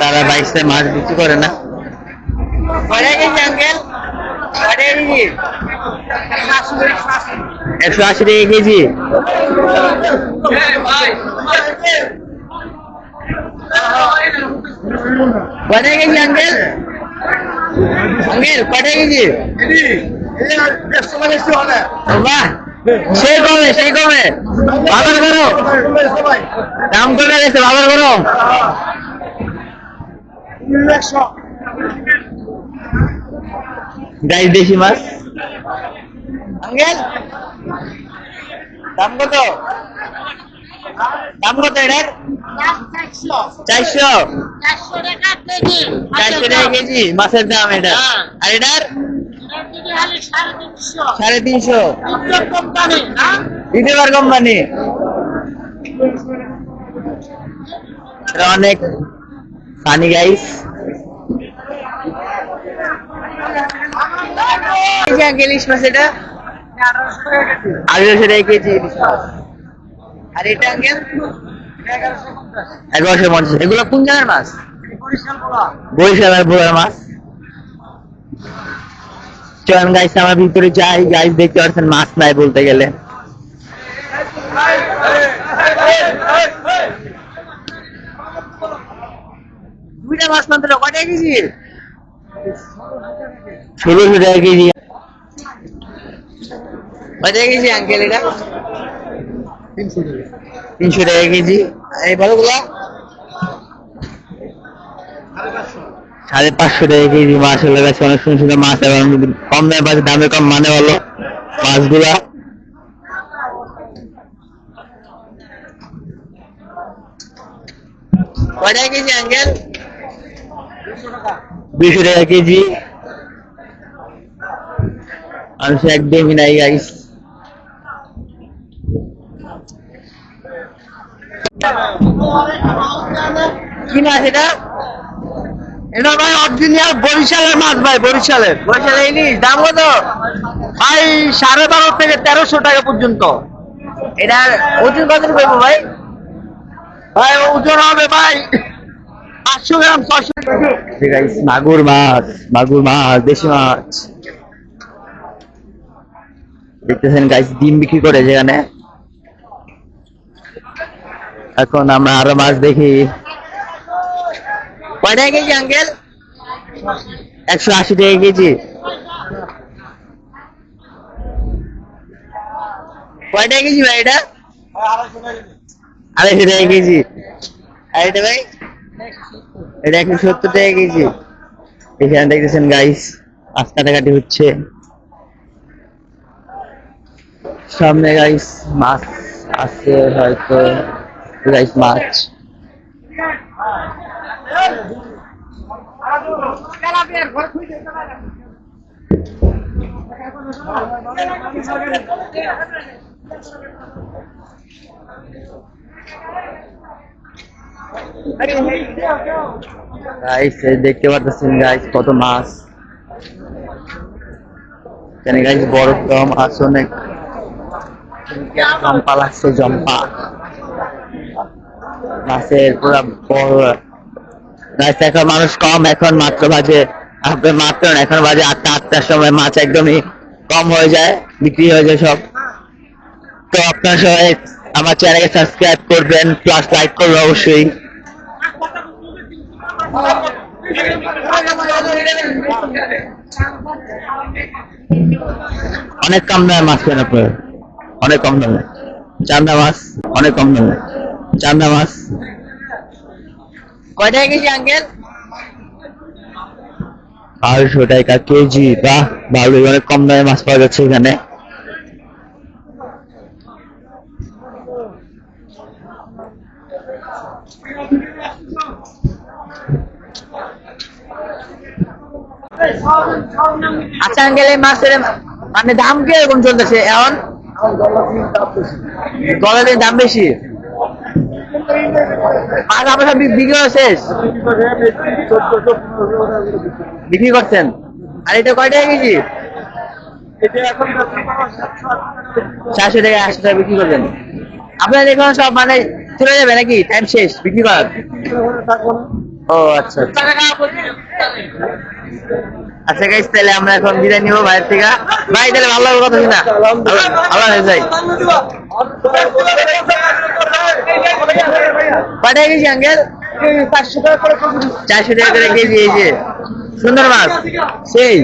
তারা বাইশে মাছ বিক্রি করে না। একশো আশি টাকা কেজি। কয়টা কেজি আঙ্কেল আঙ্কেল কয়টা কেজি? বাহ সেই কমে সেই কমে। বাবার করো। দাম কমে গেছে বাবার করো। দেশি মাছ? দাম কত? দাম কত এটার? চারশো। চারশো টাকা কেজি। মাছের দাম এটা। আর এটার? সাড়ে তিনশো। YouTuber company. অনেক ফানি গাইস আঙ্কেল ইলিশ মাছ এটা? আড়াইশো টাকা কেজি ইলিশ মাছ। আর এটা আঙ্কেল? এগারোশো পঞ্চাশ। এগুলো কোন জায়গার মাছ? বরিশালের মাছ। চয়ন গাইস আমার ভিতরে যাই। গাইস দেখতে পাচ্ছেন মাছ নাই বলতে গেলে। মাছ মাত্র কয়টা কেজি ষোলোশো টাকা কেজি। কয়টা কেজি আঙ্কেল এটা? তিনশো টাকা। কেজি। এই বড়গুলা? সাড়ে পাঁচশো টাকা কেজি মাছ হলে গেছে অনেক সুন্দর সুন্দর মাছ এবং কম দামে পাচ্ছে দামে কম মানে হলো মাছগুলা। কয়টা কেজি আঙ্কেল দুইশো টাকা কেজি। মানুষ একদমই নাই গাইস ভাই বরিশালের ভাই, বরিশালের। বরিশাল ইলিশ, দাম কত? ভাই থেকে তেরোশো টাকা পর্যন্ত। ওজন করব ভাই? ভাই, ওজন হবে ভাই পাঁচশো গ্রাম ছশো মাগুর মাছ মাগুর মাছ, দেশি মাছ। দেখতেছেন গাইস ডিম বিক্রি করে যেখানে। এখন আমরা আরও মাছ দেখি। কয়টা কেজি, আঙ্কেল? একশো আশি টাকা কেজি। কয়টা কেজি ভাই এটা? আড়াইশো টাকা কেজি। আর এটা ভাই? এটা একশো সত্তর টাকা কেজি। এখানে দেখতেছেন গাইস মাছ কাটাকাটি হচ্ছে। সামনে গাইস মাছ আছে, হয়তো গাইস মাছ। গাইস দেখতে পাচ্ছেন গাইস কত মাছ। এখানে গাইস বড় বড় মাছ অনেক। জম্পা লাগছে জম্পা মাছের পুরা বড়। গাইস এখন মানুষ কম, এখন মাত্র বাজে আপনার মাত্র এখন বাজে আটটা, আটটার সময় মাছ একদমই কম হয়ে যায়, বিক্রি হয়ে যায় সব। তো আপনার সবাই আমার চ্যানেলকে সাবস্ক্রাইব করবেন প্লাস লাইক করবেন অবশ্যই। অনেক কম দামে মাছ আপনার? অনেক কম দামে। চান্দা মাছ অনেক কম দামে। চান্দা মাছ। কয়টা কেজি আঙ্কেল? বারোশো টাকা কেজি। বাহ ভালোই অনেক কম দামে মাছ পাওয়া যাচ্ছে এখানে। আচ্ছা আঙ্কেল মাছের মানে দাম কি এরকম চলতেছে? এখন? ডলারের দাম বেশি? মাছ আপনার বিক্রি করা শেষ। বিক্রি করছেন? আর এটা কয় টাকা কেজি? চারশো টাকা আটশো টাকা বিক্রি করবেন। আপনার এখানে সব মানে চলে যাবে নাকি? টাইম শেষ, বিক্রি করার? ও আচ্ছা আচ্ছা। আচ্ছা তাহলে আমরা এখন বিদায় নিব ভাইয়ের থেকে। ভাই, তাহলে ভালো লাগল কথা কিনা আল্লাহ হাফেজ ভাই কটায় কেজি। আঙ্কেল চারশো টাকা করে কেজি, এই যে। সুন্দর মাছ। সেই।